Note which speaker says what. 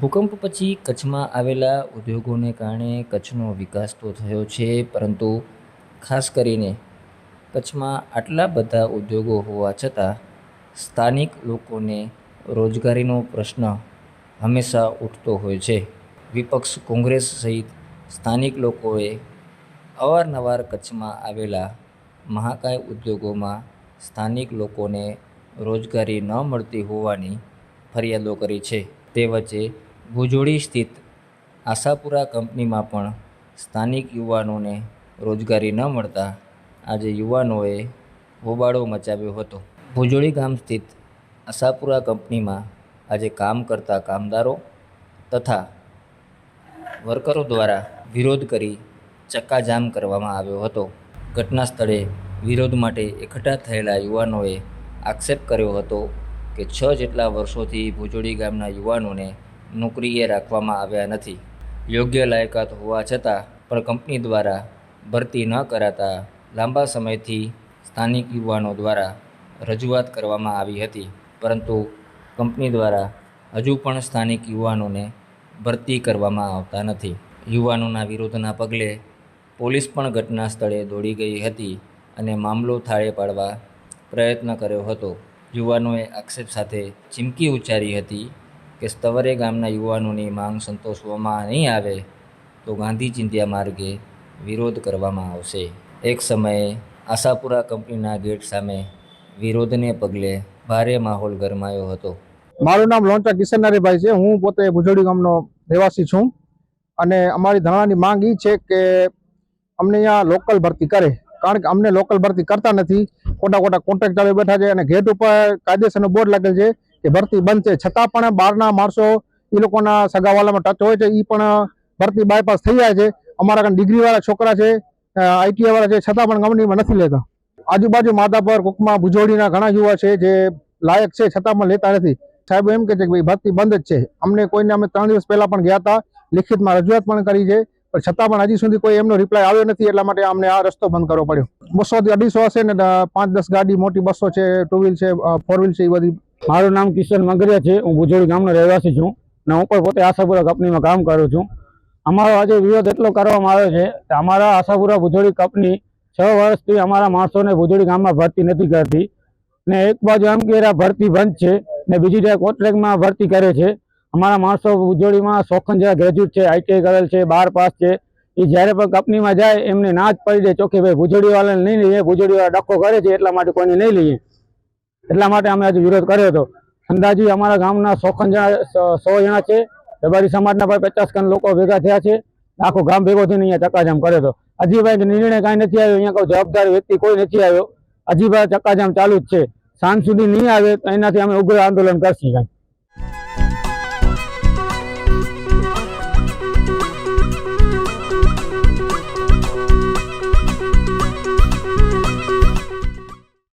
Speaker 1: ભૂકંપ પછી કચ્છમાં આવેલા ઉદ્યોગોને કારણે કચ્છનો વિકાસ તો થયો છે, પરંતુ ખાસ કરીને કચ્છમાં આટલા બધા ઉદ્યોગો હોવા છતાં સ્થાનિક લોકોને રોજગારીનો પ્રશ્ન હંમેશા ઉઠતો હોય છે. વિપક્ષ કોંગ્રેસ સહિત સ્થાનિક લોકોએ અવારનવાર કચ્છમાં આવેલા મહાકાય ઉદ્યોગોમાં સ્થાનિક લોકોને રોજગારી ન મળતી હોવાની ફરિયાદો કરી છે. તે વચ્ચે ભુજોડી સ્થિત આશાપુરા કંપનીમાં પણ સ્થાનિક યુવાનોને રોજગારી ન મળતા આજે યુવાનોએ હોબાળો મચાવ્યો હતો. ભુજોડી ગામ સ્થિત આશાપુરા કંપનીમાં આજે કામ કરતા કામદારો તથા વર્કરો દ્વારા વિરોધ કરી ચક્કાજામ કરવામાં આવ્યો હતો. ઘટના સ્થળે વિરોધ માટે એકઠા થયેલા યુવાનોએ આક્ષેપ કર્યો હતો કે છ જેટલા વર્ષોથી ભુજોડી ગામના યુવાનોને નોકરીએ રાખવામાં આવ્યા નથી. યોગ્ય લાયકાત હોવા છતાં પણ કંપની દ્વારા ભરતી ન કરાતા લાંબા સમયથી સ્થાનિક યુવાનો દ્વારા રજૂઆત કરવામાં આવી હતી. પરંતુ કંપની દ્વારા હજુ પણ સ્થાનિક યુવાનોને ભરતી કરવામાં આવતા નથી. યુવાનોના વિરોધના પગલે પોલીસ પણ ઘટના સ્થળે દોડી ગઈ હતી અને મામલો થાળે પાડવા પ્રયત્ન કર્યો હતો. યુવાનોએ આક્ષેપ સાથે ચીમકી ઉચ્ચારી હતી કે સ્તવરે ગામના યુવાનોની માંગ સંતોષવામાં નહીં આવે, તો ગાંધી ચિંધ્યા માર્ગે વિરોધ કરવામાં આવશે. એક સમયે આશાપુરા કંપનીના ગેટ સામે વિરોધને પગલે ભારે માહોલ ગરમાયો હતો.
Speaker 2: મારું નામ લોંચા કિશન નરેભાઈ છે. હું પોતે ભુજોડી ગામનો રહેવાસી છું અને અમારી ધરણાની માંગ એ છે કે અમને અહીંયા લોકલ ભરતી કરે. કારણ કે અમને લોકલ ભરતી કરતા નથી. ખોટા ખોટા કોન્ટ્રાક્ટરો બેઠા છે અને ગેટ ઉપર કાયદેસરનો બોર્ડ લાગેલ છે. કે ભરતી બંધ છે. છતાં પણ બહારના માણસો એ લોકોના સગાવાલામાં ટચ હોય છે. એ પણ ભરતી બાયપાસ થઈ જાય છે. અમારા કાંઈ ડિગ્રીવાળા છોકરા છે આઈટીઆઈ વાળા છે, છતાં પણ કંપનીમાં નથી લેતા. આજુબાજુ માધાપર, કુકમા, ભુજોડીના ઘણા યુવા છે જે લાયક છે, છતાં પણ લેતા નથી. સાહેબ એમ કે છે કે ભાઈ ભરતી બંધ જ છે. અમને કોઈને અમે ત્રણ દિવસ પહેલાં પણ ગયા હતા. લિખિતમાં રજૂઆત પણ કરી છે. પણ છતાં પણ હજી સુધી કોઈ એમનો રિપ્લાય આવ્યો નથી, એટલા માટે અમને આ રસ્તો બંધ કરવો પડ્યો. બસો થી અઢીસો હશે ને પાંચ દસ ગાડી, મોટી બસો છે ટુ વ્હીલ છે ફોર વ્હીલ છે એ બધી
Speaker 3: મારું નામ કિશન મંગરિયા છે. હું ભુજોડી ગામનો રહેવાસી છું અને હું પણ પોતે આશાપુરા કંપનીમાં કામ કરું છું. અમારો આજે વિરોધ એટલો કરવામાં આવ્યો છે કે અમારા આશાપુરા ભુજોડી કંપની છ વર્ષથી અમારા માણસોને ભુજોડી ગામમાં ભરતી નથી કરતી. ને એક બાજુ એમ કે ભરતી બંધ છે ને બીજી જગ્યાએ કોન્ટ્રાક્ટમાં ભરતી કરે છે. અમારા માણસો ભુજોડીમાં શોખન જેવા ગ્રેજ્યુએટ છે આઈટીઆઈ કરેલ છે, બાર પાસ છે. એ જ્યારે પણ કંપનીમાં જાય એમને ના જ પડી દે ચોખ્ખી, ભાઈ ભુજોડીવાળાને નહીં લઈએ, ભુજોડીવાળા ડખો કરે છે, એટલા માટે કોઈને નહીં લઈએ. એટલા માટે અમે આજે વિરોધ કર્યો હતો. અંદાજી અમારા ગામના સોખન જણા, સો- જણા છે. રબારી સમાજના ભાઈ પચાસ ખણ લોકો ભેગા થયા છે. આખો ગામ ભેગો થઈને અહીંયા ચક્કાજામ કર્યો હતો. હજી ભાઈ નિર્ણય કાંઈ નથી આવ્યો. અહીંયા કોઈ જવાબદાર વ્યક્તિ કોઈ નથી આવ્યો. હજી ભાઈ ચક્કાજામ ચાલુ જ છે. સાંજ સુધી નહીં આવે તો એનાથી અમે ઉગ્ર આંદોલન કરશું કાંઈ.